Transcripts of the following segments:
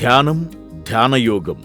ధ్యానం ధ్యానయోగం.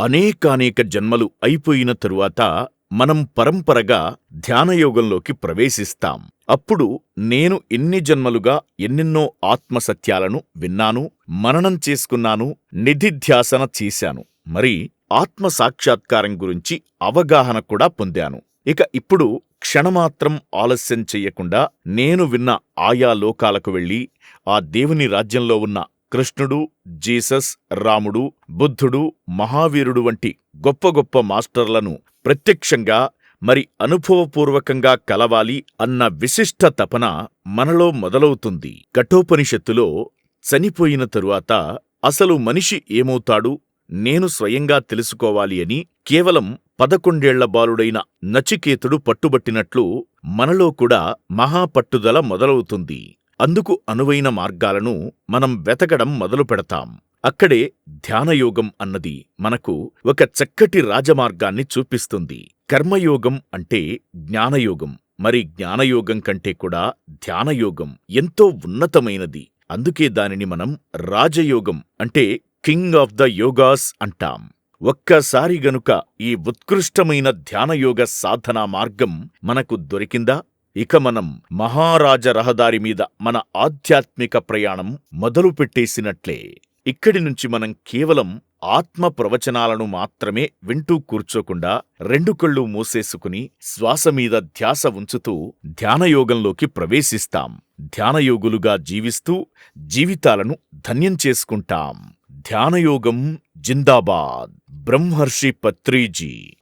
అనేకానేక జన్మలు అయిపోయిన తరువాత మనం పరంపరగా ధ్యానయోగంలోకి ప్రవేశిస్తాం. అప్పుడు నేను ఎన్ని జన్మలుగా ఎన్నెన్నో ఆత్మసత్యాలను విన్నాను మననం చేసుకున్నాను నిధిధ్యాసన చేశాను. మరి ఆత్మ సాక్షాత్కారం గురించి అవగాహన కూడా పొందాను. ఇక ఇప్పుడు క్షణమాత్రం ఆలస్యం చెయ్యకుండా నేను విన్న ఆయా లోకాలకు వెళ్ళి ఆ దేవుని రాజ్యంలో ఉన్న కృష్ణుడు జీసస్ రాముడు బుద్ధుడు మహావీరుడు వంటి గొప్ప గొప్ప మాస్టర్లను ప్రత్యక్షంగా మరి అనుభవపూర్వకంగా కలవాలి అన్న విశిష్ట తపన మనలో మొదలవుతుంది. కఠోపనిషత్తులో చనిపోయిన తరువాత అసలు మనిషి ఏమవుతాడు? నేను స్వయంగా తెలుసుకోవాలి అని కేవలం పదకొండేళ్ళ బాలుడైన నచికేతుడు పట్టుబట్టినట్లు మనలో కూడా మహాపట్టుదల మొదలవుతుంది. అందుకు అనువైన మార్గాలను మనం వెతకడం మొదలు పెడతాం. అక్కడే ధ్యానయోగం అన్నది మనకు ఒక చక్కటి రాజమార్గాన్ని చూపిస్తుంది. కర్మయోగం అంటే జ్ఞానయోగం. మరి జ్ఞానయోగం కంటే కూడా ధ్యానయోగం ఎంతో ఉన్నతమైనది. అందుకే దానిని మనం రాజయోగం అంటే కింగ్ ఆఫ్ ద యోగాస్ అంటాం. ఒక్కసారి గనుక ఈ ఉత్కృష్టమైన ధ్యానయోగ సాధనా మార్గం మనకు దొరికిందా? ఇక మనం మహారాజ రహదారి మీద మన ఆధ్యాత్మిక ప్రయాణం మొదలుపెట్టేసినట్లే ఇక్కడి నుంచి మనం కేవలం ఆత్మ ప్రవచనాలను మాత్రమే వింటూ కూర్చోకుండా రెండు కళ్ళు మూసేసుకుని శ్వాసమీద ధ్యాస ఉంచుతూ ధ్యానయోగంలోకి ప్రవేశిస్తాం. ధ్యానయోగులుగా జీవిస్తూ జీవితాలను ధన్యం చేసుకుంటాం. ధ్యానయోగం జిందాబాద్. ब्रह्मर्षि पत्री जी